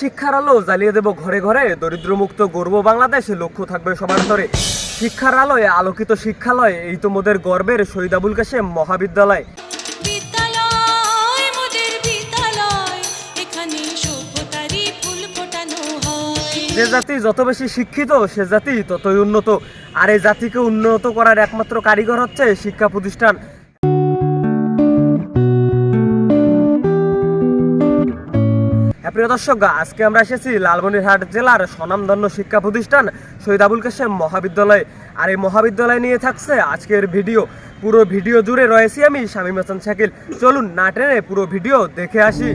শিক্ষার আলো জ্বালিয়ে দেব ঘরে ঘরে। দরিদ্রমুক্ত গর্ব বাংলাদেশ লক্ষ্য থাকবে সবার ধরে শিক্ষার আলোয় আলোকিত শিক্ষালয় এই তো মোদের গর্বের শহীদ আবুল কাশেম মহাবিদ্যালয়। যে জাতি যত বেশি শিক্ষিত সে জাতি ততই উন্নত। আর এই জাতিকে উন্নত করার একমাত্র কারিগর হচ্ছে শিক্ষা প্রতিষ্ঠান। প্রিয় দর্শক আজকে আমরা এসেছি লালমনিরহাট জেলার স্বনামধন্য শিক্ষা প্রতিষ্ঠান শহীদ আবুল কাশেম মহাবিদ্যালয়। আর এই মহাবিদ্যালয় নিয়ে থাকছে আজকের ভিডিও। পুরো ভিডিও জুড়ে রয়েছি আমি শামীম হাসান শাকিল। চলুন না টেনে পুরো ভিডিও দেখে আসি।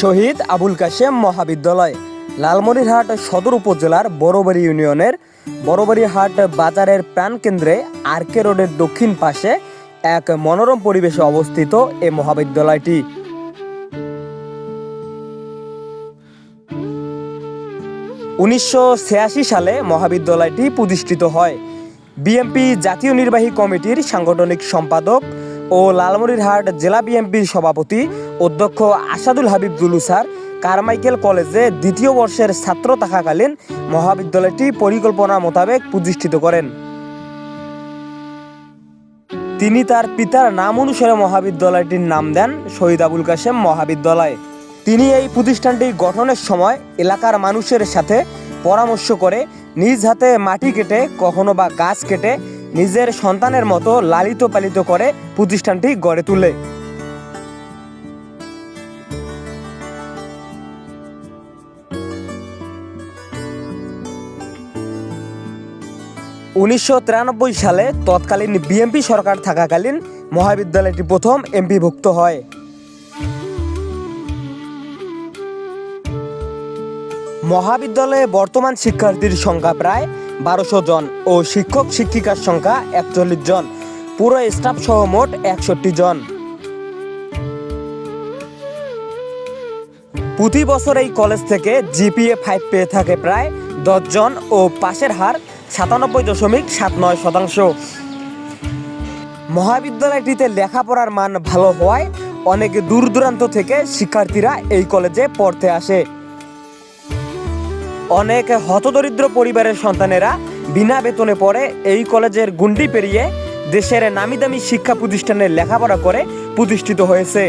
শহীদ আবুল কাশেম মহাবিদ্যালয়। লালমনিরহাট সদর উপজেলার বড়বাড়ি ইউনিয়নের বড়বাড়িহাট বাজারের প্রাণকেন্দ্রে আরকে রোডের দক্ষিণ পাশে এক মনোরম পরিবেশে অবস্থিত এই মহাবিদ্যালয়টি। উনিশশো সালে মহাবিদ্যালয়টি প্রতিষ্ঠিত হয়। বিএমপি জাতীয় নির্বাহী কমিটির সাংগঠনিক সম্পাদক ও লালমনিরহাট জেলা বিএমপির সভাপতি অধ্যক্ষ আসাদুল হাবিব স্যার কারমাইকেল কলেজে দ্বিতীয় বর্ষের ছাত্র থাকাকালীন মহাবিদ্যালয়টি পরিকল্পনা মোতাবেক প্রতিষ্ঠিত করেন। তিনি তার পিতার নাম অনুসারে মহাবিদ্যালয়টির নাম দেন শহীদ আবুল কাশেম মহাবিদ্যালয়। তিনি এই প্রতিষ্ঠানটি গঠনের সময় এলাকার মানুষের সাথে পরামর্শ করে নিজ হাতে মাটি কেটে, কখনো বা গাছ কেটে, নিজের সন্তানের মতো লালিত পালিত করে প্রতিষ্ঠানটি গড়ে তোলে। উনিশশো তিরানব্বই সালে তৎকালীন বিএমপি সরকার থাকাকালীন মহাবিদ্যালয়টি প্রথম এমপিভুক্ত হয়। মহাবিদ্যালয়ে বর্তমান শিক্ষার্থীর সংখ্যা প্রায় বারোশো জন ও শিক্ষক শিক্ষিকার সংখ্যা একচল্লিশ জন। পুরো স্টাফ সহ মোট একষট্টি জন। প্রতি বছর এই কলেজ থেকে জিপিএ ফাইভ পেয়ে থাকে প্রায় জন ও পাশের হার সাতানব্বই দশমিক সাত নয় শতাংশ। মহাবিদ্যালয়টিতে লেখাপড়ার মান ভালো হওয়ায় অনেক দূর দূরান্ত থেকে শিক্ষার্থীরা এই কলেজে পড়তে আসে। অনেক হতদরিদ্র পরিবারের সন্তানেরা বিনা বেতনে পড়ে এই কলেজের গুন্ডি পেরিয়ে দেশের নামি দামি শিক্ষা প্রতিষ্ঠানে লেখাপড়া করে প্রতিষ্ঠিত হয়েছে।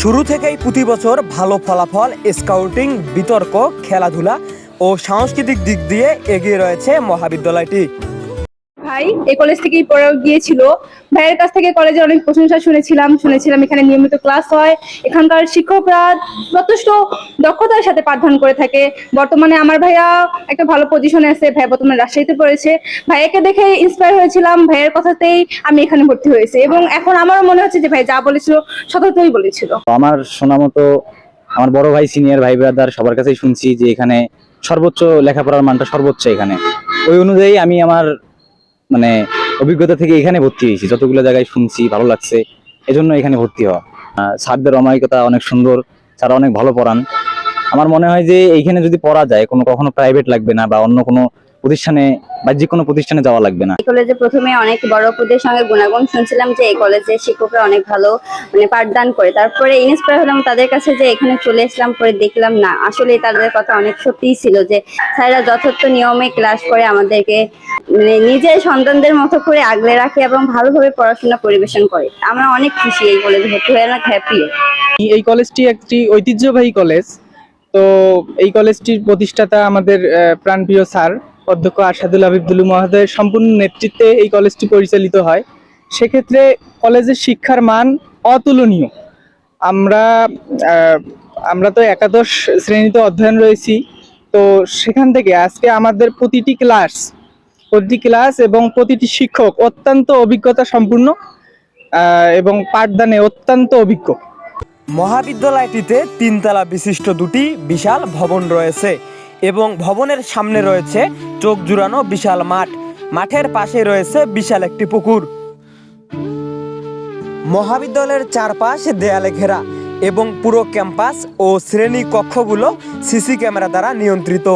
শুরু থেকেই প্রতি বছর ভালো ফলাফল স্কাউটিং বিতর্ক, খেলাধুলা ও সাংস্কৃতিক দিক দিয়ে এগিয়ে রয়েছে মহাবিদ্যালয়টি। ভাই এই কলেজ থেকেই পড়ে গিয়েছিল। ভাইয়ের কাছ থেকে কলেজে অনেক প্রশংসা শুনেছিলাম শুনেছিলাম এখানে নিয়মিত ক্লাস হয়। এখানকার শিক্ষকরা যথেষ্ট দক্ষতার সাথে পাঠদান করে থাকে। বর্তমানে আমার ভাইয়া একটা ভালো পজিশনে আছে ভাই বর্তমানে রাজশাহীতে পড়েছে। ভাইয়াকে দেখে ইন্সপায়ার হয়েছিলাম ভাইয়ের কথাতেই আমি এখানে ভর্তি হয়েছি এবং এখন আমারও মনে হচ্ছে যে ভাই যা বলেছিল সততই বলেছিল। আমার শোনা মতো আমার বড় ভাই সিনিয়র ভাই ব্রাদার সবার কাছেই শুনছি যে এখানে সর্বোচ্চ লেখাপড়ার মানটা সর্বোচ্চ এখানে। ওই অনুযায়ী আমি আমার মানে অভিজ্ঞতা থেকে এখানে ভর্তি হয়েছি। যতগুলো জায়গায় শুনছি, ভালো লাগছে, এজন্য এখানে ভর্তি হওয়া। সারদের অমায়িকতা অনেক সুন্দর, স্যার অনেক ভালো পড়ান। আমার মনে হয় যে এইখানে যদি পড়া যায়, কোনো কখনো প্রাইভেট লাগবে না বা অন্য কোনো প্রতিষ্ঠানে বাহ্যিক কোনো প্রতিষ্ঠানে যাওয়া লাগবে না। এই কলেজে প্রথমে অনেক বড় অপুদের সঙ্গে গুণাগুণ শুনছিলাম যে এই কলেজে শিক্ষকরা অনেক ভালো মানে পাঠদান করে। তারপরে ইন্সপায়ার হলাম তাদের কাছে যে এখানে চলে এসলাম পরে দেখলাম না। আসলে তাদের কথা অনেক সত্যিই ছিল যে স্যাররা যথার্থ নিয়মে ক্লাস করে আমাদেরকে মানে নিজের সন্তানদের মতো করে আগলে রাখে এবং ভালোভাবে পড়াশোনা পরিবেশন করে। আমরা অনেক খুশি এই কলেজে ভর্তি হয়ে অনেক হ্যাপি এই কলেজটি একটি ঐতিহ্যবাহী কলেজ তো এই কলেজটির প্রতিষ্ঠাতা আমাদের আহ, প্রাণপ্রিয় স্যার। অধ্যক্ষ আসাদুল হাবিবদুল মহোদয়ের সম্পূর্ণ নেতৃত্বে এই কলেজটি পরিচালিত হয়। সেক্ষেত্রে কলেজের শিক্ষার মান অতুলনীয়। আমরা আমরা তো একাদশ শ্রেণীতে অধ্যয়ন রয়েছি। তো সেখান থেকে আজকে আমাদের প্রতিটি ক্লাস প্রতিটি ক্লাস এবং প্রতিটি শিক্ষক অত্যন্ত অভিজ্ঞতা সম্পূর্ণ এবং পাঠদানে অত্যন্ত অভিজ্ঞ। মহাবিদ্যালয়টিতে তিনতলা বিশিষ্ট দুটি বিশাল ভবন রয়েছে। এবং ভবনের সামনে রয়েছে চোখ জুড়ানো বিশাল মাঠ। মাঠের পাশে রয়েছে বিশাল একটি পুকুর। মহাবিদ্যালয়ের চারপাশ দেয়ালে ঘেরা এবং পুরো ক্যাম্পাস ও শ্রেণি কক্ষগুলো সিসি ক্যামেরা দ্বারা নিয়ন্ত্রিত।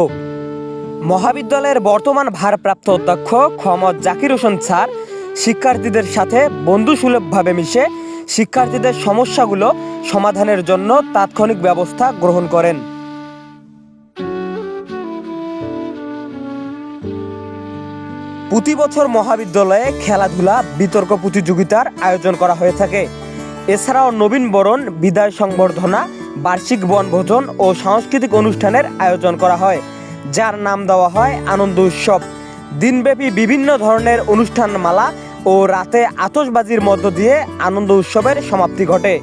মহাবিদ্যালয়ের বর্তমান ভারপ্রাপ্ত অধ্যক্ষ খমদ জাকির হোসেন স্যার শিক্ষার্থীদের সাথে বন্ধুসুলভভাবে মিশে শিক্ষার্থীদের সমস্যাগুলো সমাধানের জন্য তাৎক্ষণিক ব্যবস্থা গ্রহণ করেন। প্রতি বছর মহাবিদ্যালয়ে খেলাধুলা, বিতর্ক প্রতিযোগিতার আয়োজন করা হয়ে থাকে। এছাড়াও নবীন বরণ, বিদায় সংবর্ধনা, বার্ষিক বনভোজন ও সাংস্কৃতিক অনুষ্ঠানের আয়োজন করা হয়, যার নাম দেওয়া হয় আনন্দ উৎসব। দিনব্যাপী বিভিন্ন ধরনের অনুষ্ঠানমালা ও রাতে আতশবাজির মধ্য দিয়ে আনন্দ উৎসবের সমাপ্তি ঘটে।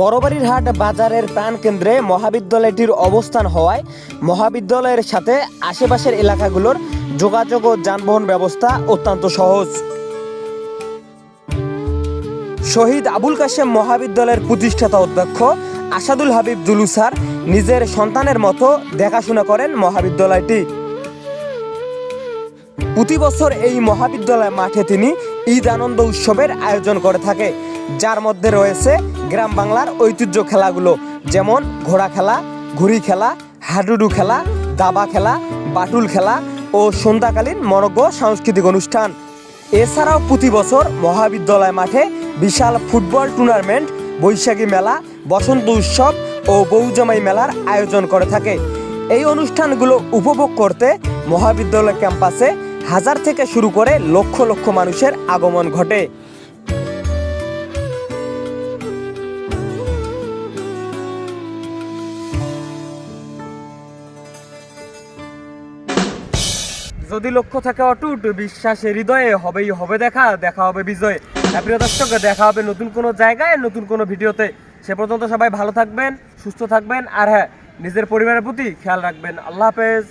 বড়বাড়ির হাট বাজারের প্রাণকেন্দ্রে মহাবিদ্যালয়টির অবস্থান হওয়ায় মহাবিদ্যালয়ের সাথে আশেপাশের এলাকাগুলোর যোগাযোগ ও যানবাহন ব্যবস্থা অত্যন্ত সহজ। শহীদ আবুল কাশেম মহাবিদ্যালয়ের প্রতিষ্ঠাতা অধ্যক্ষ আসাদুল হাবিব জুলু স্যার নিজের সন্তানের মতো দেখাশোনা করেন মহাবিদ্যালয়টি। প্রতি বছর এই মহাবিদ্যালয় মাঠে তিনি ঈদ আনন্দ উৎসবের আয়োজন করে থাকে, যার মধ্যে রয়েছে গ্রাম বাংলার ঐতিহ্য খেলাগুলো, যেমন ঘোড়া খেলা, ঘুড়ি খেলা, হাডুডু খেলা, দাবা খেলা, বাটুল খেলা ও সন্ধ্যাকালীন মনজ্ঞ সাংস্কৃতিক অনুষ্ঠান। এছাড়াও প্রতি বছর মহাবিদ্যালয় মাঠে বিশাল ফুটবল টুর্নামেন্ট, বৈশাখী মেলা, বসন্ত উৎসব ও বৌজামাই মেলার আয়োজন করে থাকে। এই অনুষ্ঠানগুলো উপভোগ করতে মহাবিদ্যালয় ক্যাম্পাসে হাজার থেকে শুরু করে লক্ষ লক্ষ মানুষের আগমন ঘটে। যদি লক্ষ্য থাকে অটুট বিশ্বাসে হৃদয়ে হবেই হবে দেখা দেখা হবে বিজয়। হ্যাঁ, প্রিয় দর্শক দেখা হবে নতুন কোনো জায়গায় নতুন কোনো ভিডিওতে। সে পর্যন্ত সবাই ভালো থাকবেন সুস্থ থাকবেন আর হ্যাঁ নিজের পরিবারের প্রতি খেয়াল রাখবেন। আল্লাহ হাফেজ।